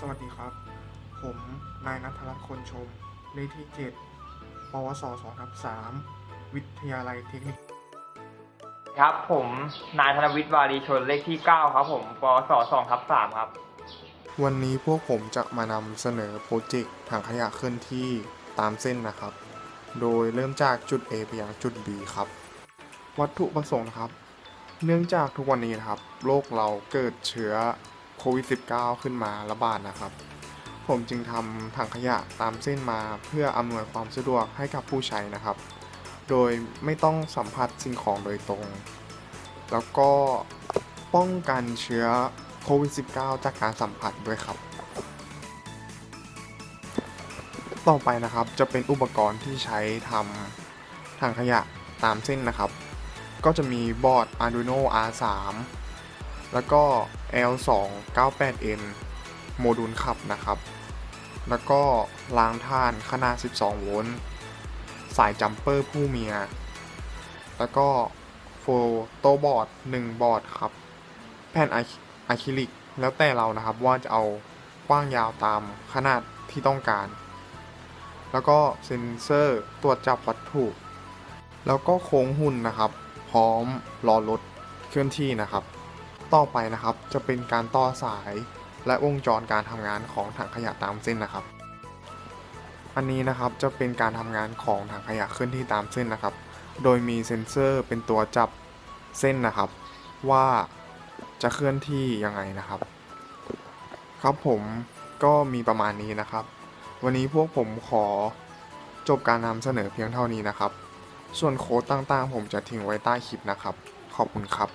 สวัสดีครับ ผมนายนัทรัตน์คนชม เลขที่ 7 ปวส2ทับ3วิทยาลัยเทคนิค ครับ ผมนายธนวิทย์วารีชนเลขที่ 9 ครับ ผมปศ2ทับ3ครับ วันนี้พวกผมจะมานำเสนอโปรเจกต์ถังขยะเคลื่อนที่ตามเส้นนะครับ โดยเริ่มจากจุด A ไปยังจุด B ครับ วัตถุประสงค์นะครับ เนื่องจากทุกวันนี้นะครับ โลกเราเกิดเชื้อ โควิด -19 ขึ้นมาระบาดนะครับ ผมจึงทำถังขยะตามเส้นมาเพื่ออำนวยความสะดวกให้กับผู้ใช้นะครับ โดยไม่ต้องสัมผัสสิ่งของโดยตรง แล้วก็ป้องกันเชื้อโควิด -19 จากการสัมผัสด้วยครับ ต่อไปนะครับจะเป็นอุปกรณ์ที่ใช้ทำถังขยะตามเส้นนะครับ ก็จะมีบอร์ด Arduino R3 แล้วก็ L298N โมดูลขับนะครับ แล้วก็ลางท่านขนาด 12 โวลต์ สายจัมเปอร์ผู้เมีย แล้วก็โฟโตบอร์ด 1 บอร์ดครับ แผ่นอะอะคริลิก แล้วแต่เรานะครับว่าจะเอากว้างยาวตามขนาดที่ต้องการ แล้วก็เซ็นเซอร์ตรวจจับวัตถุ แล้วก็โค้งหุ่นนะครับ พร้อมรอรถเคลื่อนที่นะครับ ต่อไปนะครับ จะเป็นการต่อสาย และวงจรการทำงานของถังขยะตามเส้นนะครับ อันนี้นะครับจะเป็นการทำงานของถังขยะเคลื่อนที่ตามเส้นนะครับ โดยมีเซ็นเซอร์เป็นตัวจับเส้นนะครับ ว่าจะเคลื่อนที่ยังไงนะครับ ครับผมก็มีประมาณนี้นะครับ วันนี้พวกผมขอจบการนำเสนอเพียงเท่านี้นะครับ ส่วนโค้ดต่างๆ ผมจะทิ้งไว้ใต้คลิปนะครับ ขอบคุณครับ